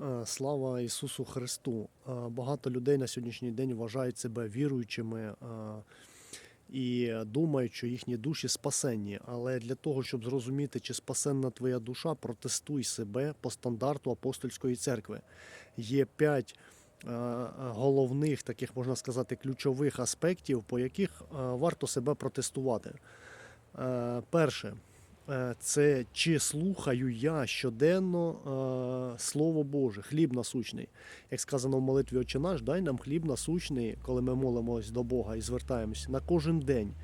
Е, Слава Ісусу Христу! Е, Багато людей на сьогоднішній день вважають себе віруючими е, і думають, що їхні душі спасенні. Але для того, щоб зрозуміти, чи спасенна твоя душа, протестуй себе по стандарту апостольської церкви. Є п'ять головних, таких можна сказати, ключових аспектів, по яких варто себе протестувати. Перше. Е, Це чи слухаю я щоденно е, Слово Боже, хліб насущний. Як сказано в молитві Отче наш, дай нам хліб насущний, коли ми молимось до Бога і звертаємось на кожен день.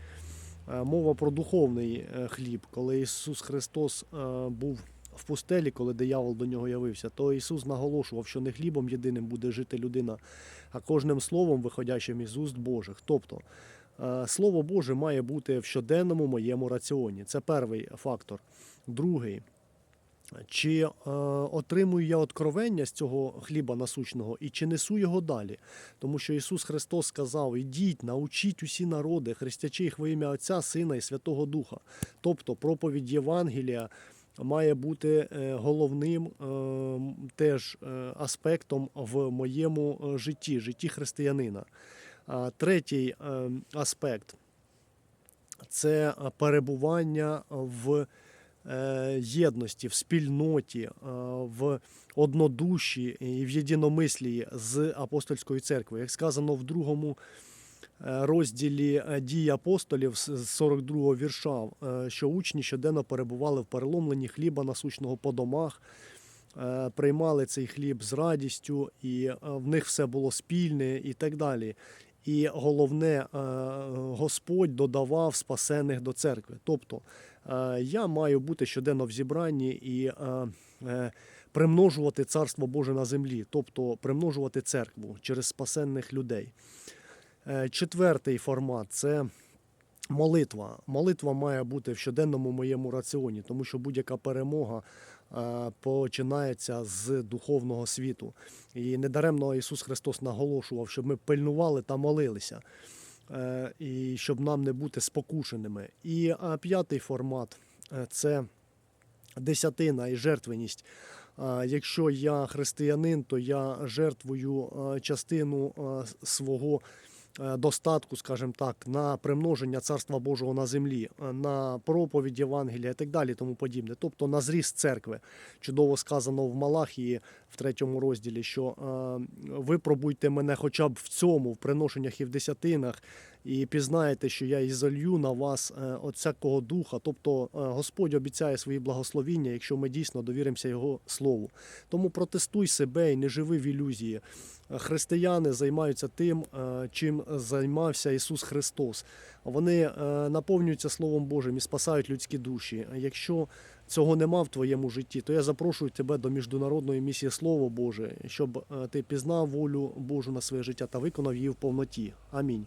Е, Мова про духовний хліб, коли Ісус Христос був в пустелі, коли диявол до нього явився, то Ісус наголошував, що не хлібом єдиним буде жити людина, а кожним словом, виходячим із уст Божих. Тобто Слово Боже має бути в щоденному моєму раціоні. Це перший фактор. Другий. Чи е, отримую я откровення з цього хліба насущного і чи несу його далі? Тому що Ісус Христос сказав: ідіть, научіть усі народи, хрестячи їх во ім'я Отця, Сина і Святого Духа. Тобто проповідь Євангелія має бути е, головним е, теж е, аспектом в моєму е, житті, житті християнина. Третій е, аспект це е, перебування в е, єдності, в спільноті, в однодуші і в єдиномислії з апостольською церквою. Як сказано в другому розділі дії апостолів з з 42 вірша, що учні щоденно перебували в переломленні хліба насущного по домах. Приймали цей хліб з радістю, і в них все було спільне і так далі. І головне, е, Господь додавав спасених до церкви. Тобто е, я маю бути щоденно в зібранні і е, примножувати царство Боже на землі, тобто примножувати церкву через спасенних людей. Четвертий формат це молитва. Молитва має бути в щоденному моєму раціоні, тому що будь-яка перемога е, починається з духовного світу. І недаремно Ісус Христос наголошував, щоб ми пильнували та молилися, е, і щоб нам не бути спокушеними. І п'ятий формат е, це десятина і жертвеність. Якщо я християнин, то я жертвую частину свого достатку, скажімо так, на примноження Царства Божого на землі, е, на проповідь Євангелія і так далі, тому подібне. Тобто на зріст церкви. Чудово сказано в Малахії в третьому розділі, що е, випробуйте мене хоча б в цьому, в приношеннях і в десятинах, і пізнаєте, що я і залью на вас е, от всякого духа. Тобто е, Господь обіцяє свої благословіння, якщо ми дійсно довіримося Його слову. Тому протестуй себе і не живи в ілюзії. Християни займаються тим, е, чим займався Ісус Христос. Вони е, наповнюються Словом Божим і спасають людські душі. Якщо цього нема в твоєму житті, то я запрошую тебе до міжнародної місії Слово Боже, щоб е, ти пізнав волю Божу на своє життя та виконав її в повноті. Амінь.